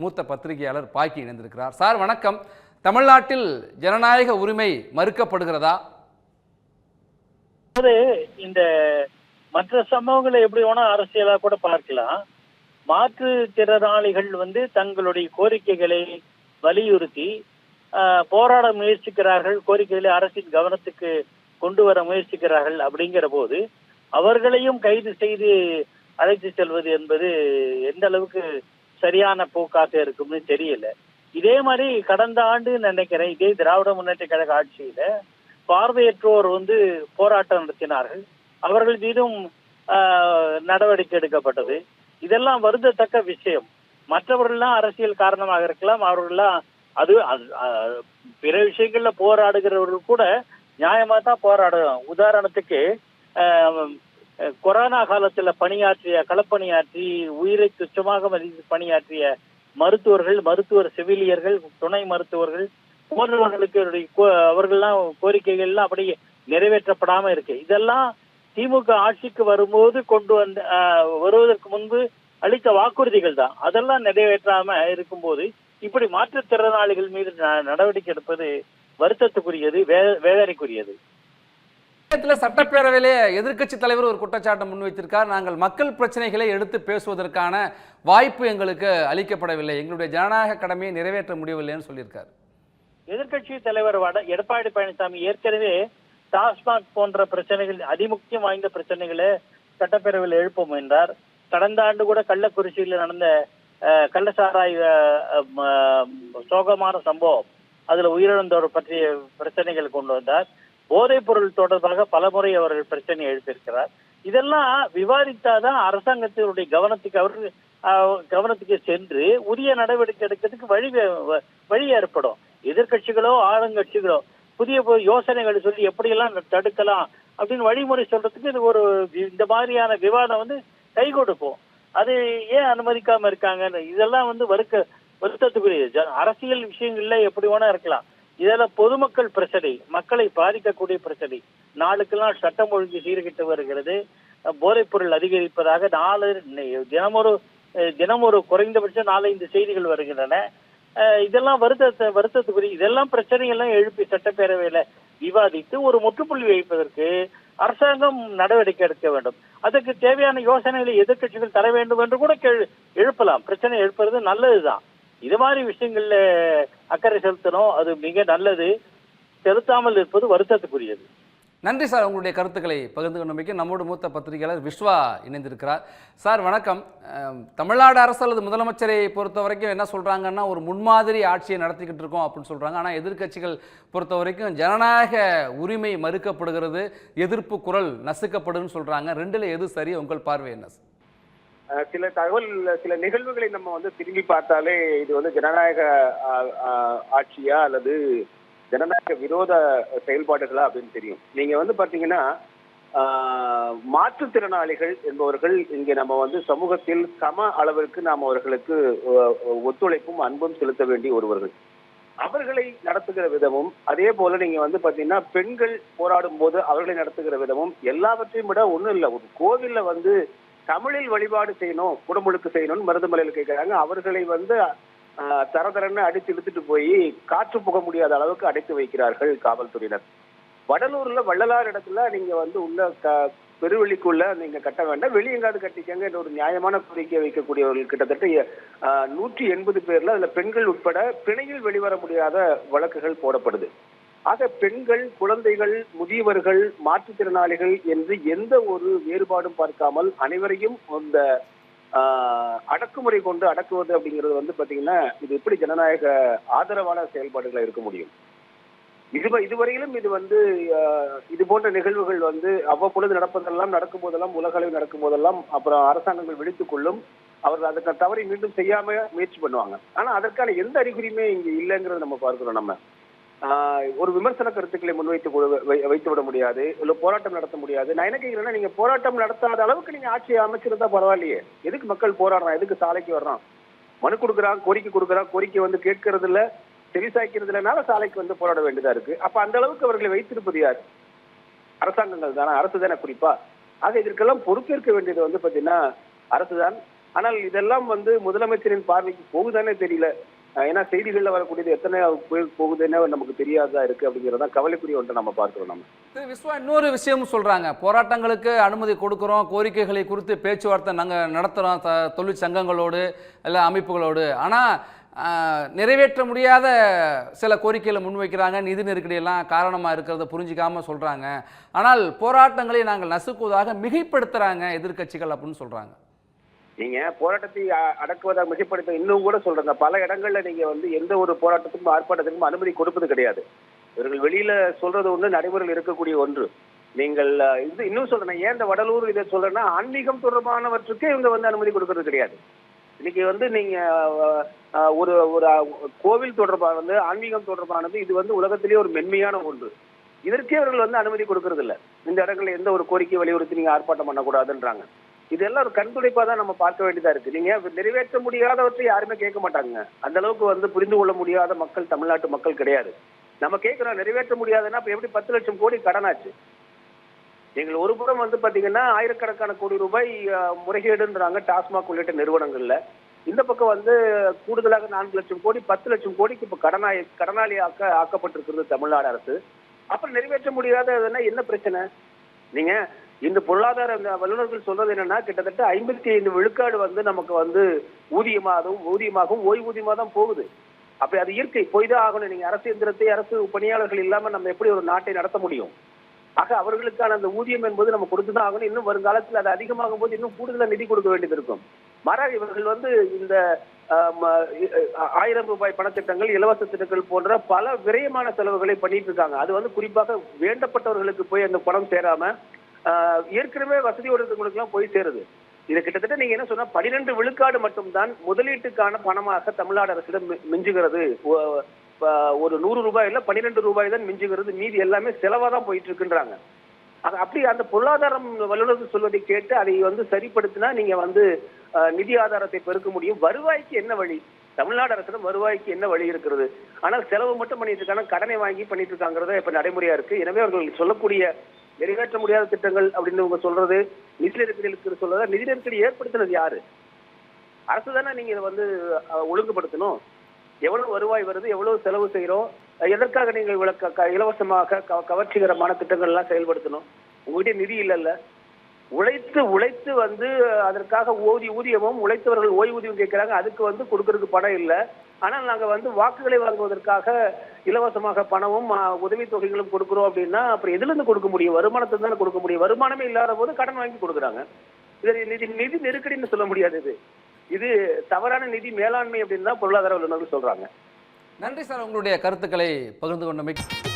மூத்த பத்திரிகையாளர் பாக்கி இணைந்திருக்கிறார். சார் வணக்கம். தமிழ்நாட்டில் ஜனநாயக உரிமை மறுக்கப்படுகிறதா? இந்த மற்ற சம்பவங்களை எப்படி வேணா அரசியலா கூட பார்க்கலாம். மாற்றுத்திறனாளிகள் வந்து தங்களுடைய கோரிக்கைகளை வலியுறுத்தி ஆஹ், போராட முயற்சிக்கிறார்கள் கோரிக்கைகளை அரசின் கவனத்துக்கு கொண்டு வர முயற்சிக்கிறார்கள் அப்படிங்கிற போது அவர்களையும் கைது செய்து அழைத்து செல்வது என்பது எந்த அளவுக்கு சரியான போக்காக இருக்கும்னு தெரியல. இதே மாதிரி கடந்த ஆண்டு நினைக்கிறேன் இதே திராவிட முன்னேற்ற கழக ஆட்சியில பார்வையற்றோர் வந்து போராட்டம் நடத்தினார்கள். அவர்கள் மீதும் ஆஹ், நடவடிக்கை எடுக்கப்பட்டது. இதெல்லாம் வருந்தத்தக்க விஷயம். மற்றவர்கள்லாம் அரசியல் காரணமாக இருக்கலாம் அவர்கள்லாம் அது அஹ், பிற விஷயங்கள்ல போராடுகிறவர்கள் கூட நியாயமா தான் போராடுறோம் உதாரணத்துக்கு ஆஹ், கொரோனா காலத்துல பணியாற்றிய களப்பணியாற்றி உயிரை துச்சமாக மதித்து பணியாற்றிய மருத்துவர்கள் மருத்துவர் செவிலியர்கள் துணை மருத்துவர்கள் போன்றவர்களுக்கு அவர்கள்லாம் கோரிக்கைகள்லாம் அப்படியே நிறைவேற்றப்படாம இருக்கு. இதெல்லாம் திமுக ஆட்சிக்கு வரும்போது கொண்டு வந்த ஆஹ், வருவதற்கு முன்பு அளித்த வாக்குறுதிகள் தான். அதெல்லாம் நிறைவேற்றாம இருக்கும்போது இப்படி மாற்றுத்திறனாளிகள் மீது ந- நடவடிக்கை எடுப்பது வருத்தத்துக்குரியது வே- வேதனைக்குரியது. தமிழகத்தில் சட்டப்பேரவையிலே எதிர்க்கட்சி தலைவர் ஒரு குற்றச்சாட்டை முன் வைத்திருக்கார். நாங்கள் மக்கள் பிரச்சனைகளை எடுத்து பேசுவதற்கான வாய்ப்பு எங்களுக்கு அளிக்கப்படவில்லை. எங்களுடைய ஜனநாயக கடமையை நிறைவேற்ற முடியவில்லைன்னு சொல்லியிருக்கார். எதிர்க்கட்சி தலைவர் வட எடப்பாடி பழனிசாமி ஏற்கனவே டாஸ்மாக் போன்ற பிரச்சனைகள் அதிமுக்கியம் வாய்ந்த பிரச்சனைகளை சட்டப்பேரவையில் எழுப்ப முயன்றார். கடந்த ஆண்டு கூட கள்ளக்குறிச்சியில் நடந்த அஹ், சோகமான சம்பவம். அதுல உயிரிழந்தோர் பற்றிய பிரச்சனைகள் கொண்டு வந்தார். போதைப் பொருள் தொடர்பாக பலமுறை அவர்கள் பிரச்சனை எழுப்பியிருக்கிறார். இதெல்லாம் விவாதித்தாதான் அரசாங்கத்தினுடைய கவனத்துக்கு அவர் கவனத்துக்கு சென்று உரிய நடவடிக்கை எடுக்கிறதுக்கு வழி வழி ஏற்படும். எதிர்க்கட்சிகளோ ஆளுங்கட்சிகளோ புதிய யோசனைகள் சொல்லி எப்படியெல்லாம் தடுக்கலாம் அப்படின்னு வழிமுறை சொல்றதுக்கு இது ஒரு இந்த மாதிரியான விவாதம் வந்து கை கொடுக்கும். அது ஏன் அனுமதிக்காம இருக்காங்கன்னு இதெல்லாம் வந்து வருத்த வருத்தத்துக்குரிய அரசியல் விஷயங்கள்ல எப்படி வேணா இருக்கலாம். இதெல்லாம் பொதுமக்கள் பிரச்சனை மக்களை பாதிக்கக்கூடிய பிரச்சனை. நாளுக்கெல்லாம் சட்டம் ஒழுங்கு சீர்கிட்டு வருகிறது. போதைப்பொருள் போதைப் பொருள் அதிகரிப்பதாக நாலு தினமொரு தினமொரு குறைந்தபட்சம் நாலஞ்சு செய்திகள் வருகின்றன. இதெல்லாம் வருத்தத்தை வருத்தத்துக்குரிய இதெல்லாம் பிரச்சனைகள்லாம் எழுப்பி சட்டப்பேரவையில விவாதித்து ஒரு முற்றுப்புள்ளி வைப்பதற்கு அரசாங்கம் நடவடிக்கை எடுக்க வேண்டும். அதுக்கு தேவையான யோசனைகளை எதிர்க்கட்சிகள் தர வேண்டும் என்று கூட கேள் எழுப்பலாம். பிரச்சனை எழுப்புறது நல்லதுதான். இது மாதிரி விஷயங்கள்ல அக்கறை செலுத்தணும். அது மிக நல்லது. செலுத்தாமல் இருப்பது வருத்தத்துக்குரியது. நன்றி சார் உங்களுடைய கருத்துக்களை பகிர்ந்து கொண்டமைக்கு நம்மோடு மூத்த பத்திரிகையாளர் விஸ்வா இணைந்திருக்கிறார். சார் வணக்கம். தமிழ்நாடு அரசு அல்லது முதலமைச்சரை பொறுத்த வரைக்கும் என்ன சொல்கிறாங்கன்னா ஒரு முன்மாதிரி ஆட்சியை நடத்திக்கிட்டு இருக்கோம் அப்படின்னு சொல்கிறாங்க ஆனால் எதிர்க்கட்சிகள் பொறுத்த வரைக்கும் ஜனநாயக உரிமை மறுக்கப்படுகிறது எதிர்ப்பு குரல் நசுக்கப்படுதுன்னு சொல்கிறாங்க ரெண்டில் எது சரி? உங்கள் பார்வை என்ன சார்? சில தகவல் சில நிகழ்வுகளை நம்ம வந்து திரும்பி பார்த்தாலே இது வந்து ஜனநாயக ஆஹ், ஆஹ், ஆட்சியா அல்லது ஜனநாயக விரோத செயல்பாடுகளா அப்படின்னு தெரியும். நீங்க வந்து பாத்தீங்கன்னா ஆஹ், மாற்றுத்திறனாளிகள் என்பவர்கள் இங்கே நம்ம வந்து சமூகத்தில் சம அளவிற்கு நாம் அவர்களுக்கு ஒத்துழைப்பும் அன்பும் செலுத்த வேண்டிய ஒருவர்கள். அவர்களை நடத்துகிற விதமும் அதே போல நீங்க வந்து பாத்தீங்கன்னா பெண்கள் போராடும் போது அவர்களை நடத்துகிற விதமும் எல்லாவற்றையும் விட ஒண்ணும் இல்லை. ஒரு கோவில்ல வந்து தமிழில் வழிபாடு செய்யணும் குடமுழுக்கு செய்யணும்னு மருதமலையில் கேட்கிறாங்க அவர்களை வந்து தரதரன்னு அடித்து இழுத்துட்டு போய் காற்று புக முடியாத அளவுக்கு அடைத்து வைக்கிறார்கள் காவல்துறையினர். வடலூர்ல வள்ளலார் இடத்துல நீங்க வந்து உள்ள க- பெருவெளிக்குள்ள நீங்க கட்ட வேண்டாம். வெளியெங்காவது கட்டிக்கங்க. என்ற ஒரு நியாயமான கோரிக்கை வைக்கக்கூடியவர்கள் கிட்டத்தட்ட நூற்றி எண்பது பேர்ல அதுல பெண்கள் உட்பட பிணையில் வெளிவர முடியாத வழக்குகள் போடப்படுது. ஆக பெண்கள் குழந்தைகள் முதியவர்கள் மாற்றுத்திறனாளிகள் என்று எந்த ஒரு வேறுபாடும் பார்க்காமல் அனைவரையும் அந்த ஆஹ், அடக்குமுறை கொண்டு அடக்குவது அப்படிங்கிறது வந்து பாத்தீங்கன்னா இது எப்படி ஜனநாயக ஆதரவான செயல்பாடுகளை இருக்க முடியும்? இது இதுவரையிலும் இது வந்து ஆஹ், இது போன்ற நிகழ்வுகள் வந்து அவ்வப்பொழுது நடப்பதெல்லாம் நடக்கும் போதெல்லாம் உலக அளவில் நடக்கும் போதெல்லாம் அப்புறம் அரசாங்கங்கள் விழித்துக் கொள்ளும் அவர்கள் அதுக்கு தவறை மீண்டும் செய்யாம முயற்சி பண்ணுவாங்க. ஆனா அதற்கான எந்த அறிகுறியுமே இங்க இல்லைங்கிறத நம்ம பார்க்கிறோம் நம்ம. ஒரு விமர்சன கருத்துக்களை முன்வைத்து வைத்து விட முடியாது. இல்ல போராட்டம் நடத்த முடியாது. நான் என்ன கேட்கிறேன்னா நீங்க போராட்டம் நடத்தாத அளவுக்கு நீங்க ஆட்சியை அமைச்சிருந்தா பரவாயில்லையே. எதுக்கு மக்கள் போராடுறான் எதுக்கு சாலைக்கு வர்றான்? மனு கொடுக்குறான் கோரிக்கை கொடுக்குறான் கோரிக்கை வந்து கேட்கறது இல்ல செவிசாய்க்கிறது இல்லைனால சாலைக்கு வந்து போராட வேண்டியதா இருக்கு. அப்ப அந்த அளவுக்கு அவர்களை வைத்திருப்பது யார்? அரசாங்கங்கள் தானே? அரசு தானே குறிப்பா? ஆக இதற்கெல்லாம் பொறுப்பேற்க வேண்டியது வந்து பாத்தீங்கன்னா அரசுதான். ஆனால் இதெல்லாம் வந்து முதலமைச்சரின் பார்வைக்கு போகுதானே தெரியல. ஏன்னா செய்திகள்ல வரக்கூடியது எத்தனை போகுதுன்னு நமக்கு தெரியாததா இருக்கு அப்படிங்கறத கவலைக்குரிய ஒன்றை நம்ம பார்க்கிறோம் நம்ம. விஸ்வா இன்னொரு விஷயமும் சொல்றாங்க. போராட்டங்களுக்கு அனுமதி கொடுக்குறோம் கோரிக்கைகளை குறித்து பேச்சுவார்த்தை நாங்கள் நடத்துகிறோம் த தொழிற்சங்கங்களோடு இல்லை அமைப்புகளோடு. ஆனால் நிறைவேற்ற முடியாத சில கோரிக்கைகளை முன்வைக்கிறாங்க. நிதி நெருக்கடியெல்லாம் காரணமாக இருக்கிறத புரிஞ்சிக்காமல் சொல்கிறாங்க ஆனால் போராட்டங்களை நாங்கள் நசுக்குவதாக மிகைப்படுத்துகிறாங்க எதிர்க்கட்சிகள் அப்படின்னு சொல்கிறாங்க நீங்க போராட்டத்தை அடக்குவதை மிகைப்படுத்த இன்னும் கூட சொல்றேங்க பல இடங்கள்ல நீங்க வந்து எந்த ஒரு போராட்டத்துக்கும் ஆர்ப்பாட்டத்துக்கும் அனுமதி கொடுப்பது கிடையாது. இவர்கள் வெளியில சொல்றது ஒன்று நடைமுறையில் இருக்கக்கூடிய ஒன்று. நீங்கள் இது இன்னும் சொல்றேன். ஏன் இந்த வடலூர் இதை சொல்றேன்னா ஆன்மீகம் தொடர்பானவற்றுக்கு இவங்க வந்து அனுமதி கொடுக்கறது கிடையாது. இன்னைக்கு வந்து நீங்க ஒரு ஒரு கோவில் தொடர்பானது ஆன்மீகம் தொடர்பானது இது வந்து உலகத்திலேயே ஒரு மென்மையான ஒன்று. இதற்கே அவர்கள் வந்து அனுமதி கொடுக்கறது இல்லை. இந்த இடங்கள்ல எந்த ஒரு கோரிக்கை வலியுறுத்தி நீங்க ஆர்ப்பாட்டம் பண்ணக்கூடாதுன்றாங்க. இதெல்லாம் ஒரு கண்துடைப்பா தான் நம்ம பார்க்க வேண்டியதா இருக்கு. நீங்க நிறைவேற்ற முடியாதவற்றை யாருமே கேட்க மாட்டாங்க அந்த அளவுக்கு வந்து புரிந்து கொள்ள முடியாத மக்கள் தமிழ்நாட்டு மக்கள் கிடையாது. நம்ம கேட்கிறோம் நிறைவேற்ற முடியாதுன்னா இப்ப எப்படி பத்து லட்சம் கோடி கடனாச்சு நீங்கள் ஒரு புறம் வந்து பாத்தீங்கன்னா ஆயிரக்கணக்கான கோடி ரூபாய் முறைகேடுன்றாங்க டாஸ்மாக் உள்ளிட்ட நிறுவனங்கள்ல. இந்த பக்கம் வந்து கூடுதலாக நான்கு லட்சம் கோடி பத்து லட்சம் கோடிக்கு இப்ப கடனாய் கடனாளி ஆக்க ஆக்கப்பட்டிருக்கிறது தமிழ்நாடு அரசு. அப்புறம் நிறைவேற்ற முடியாத என்ன பிரச்சனை? நீங்க இந்த பொருளாதார இந்த வல்லுநர்கள் சொல்றது என்னன்னா கிட்டத்தட்ட ஐம்பத்தி ஐந்து விழுக்காடு வந்து நமக்கு வந்து ஊதியமாகவும் ஊதியமாகவும் ஓய்வூதியமா தான் போகுது. அப்ப அது இயற்கை போய்தான் ஆகணும். நீங்க அரசு எந்திரத்தை அரசு பணியாளர்கள் இல்லாம நம்ம எப்படி ஒரு நாட்டை நடத்த முடியும்? ஆக அவர்களுக்கான அந்த ஊதியம் என்பது நம்ம கொடுத்துதான் ஆகணும். இன்னும் வருங்காலத்தில் அது அதிகமாகும் போது இன்னும் கூடுதலாக நிதி கொடுக்க வேண்டியது இருக்கும். மாறாக இவர்கள் வந்து இந்த ஆயிரம் ரூபாய் பணத்திட்டங்கள் இலவச திட்டங்கள் போன்ற பல விரயமான செலவுகளை பண்ணிட்டு இருக்காங்க. அது வந்து குறிப்பாக வேண்டப்பட்டவர்களுக்கு போய் அந்த பணம் சேராம ஏற்கனவே வசதியோடு இருக்கவங்களுக்குலாம் போய் சேருது. இது கிட்டத்தட்ட நீங்க என்ன சொன்னா பனிரெண்டு விழுக்காடு மட்டும்தான் முதலீட்டுக்கான பணமாக தமிழ்நாடு அரசிடம் மிஞ்சுகிறது. ஒரு நூறு ரூபாய் இல்ல பன்னிரெண்டு ரூபாய் தான் மிஞ்சுகிறது. மீதி எல்லாமே செலவா தான் போயிட்டு இருக்குன்றாங்க அப்படி அந்த பொருளாதாரம் வல்லுநர்கள் சொல்வதை கேட்டு அதை வந்து சரிப்படுத்தினா நீங்க வந்து நிதி ஆதாரத்தை பெருக்க முடியும். வருவாய்க்கு என்ன வழி? தமிழ்நாடு அரசிடம் வருவாய்க்கு என்ன வழி இருக்கிறது? ஆனால் செலவு மட்டும் பண்ணிட்டு இருக்காங்க கடனை வாங்கி பண்ணிட்டு இருக்காங்கிறத இப்ப நடைமுறையா இருக்கு. எனவே அவர்கள் சொல்லக்கூடிய நிறைவேற்ற முடியாத திட்டங்கள் அப்படின்னு இவங்க சொல்றது நிதி நெருக்கடிகளுக்கு சொல்றத நிதி நெருக்கடி ஏற்படுத்தினது யாரு? அரசு தானே நீங்க இதை வந்து ஒழுங்குபடுத்தணும். எவ்வளவு வருவாய் வருது எவ்வளவு செலவு செய்யறோம் எதற்காக நீங்கள் இவ்வளவு க- க- இலவசமாக க- கவர்ச்சிகரமான திட்டங்கள் எல்லாம் செயல்படுத்தணும்? உங்ககிட்ட நிதி இல்லைல்ல. உழைத்து உழைத்து வந்து அதற்காக ஓதி ஊதியமும் உழைத்தவர்கள் ஓய்வூதியம் கேட்கிறாங்க. அதுக்கு வந்து கொடுக்கறதுக்கு பணம் இல்லை. ஆனால் நாங்கள் வந்து வாக்குகளை வாங்குவதற்காக இலவசமாக பணமும் உதவித்தொகைகளும் உதவித் தொகைகளும் கொடுக்குறோம் அப்படின்னா அப்புறம் எதுலேருந்து கொடுக்க முடியும்? வருமானத்தை தானே கொடுக்க முடியும்? வருமானமே இல்லாத போது கடன் வாங்கி கொடுக்குறாங்க. இது நிதி நிதி நெருக்கடின்னு சொல்ல முடியாது இது. இது தவறான நிதி மேலாண்மை அப்படின்னு தான் பொருளாதார வல்லுநர்கள் சொல்றாங்க. நன்றி சார். உங்களுடைய கருத்துக்களை பகிர்ந்து கொண்டமைக்கு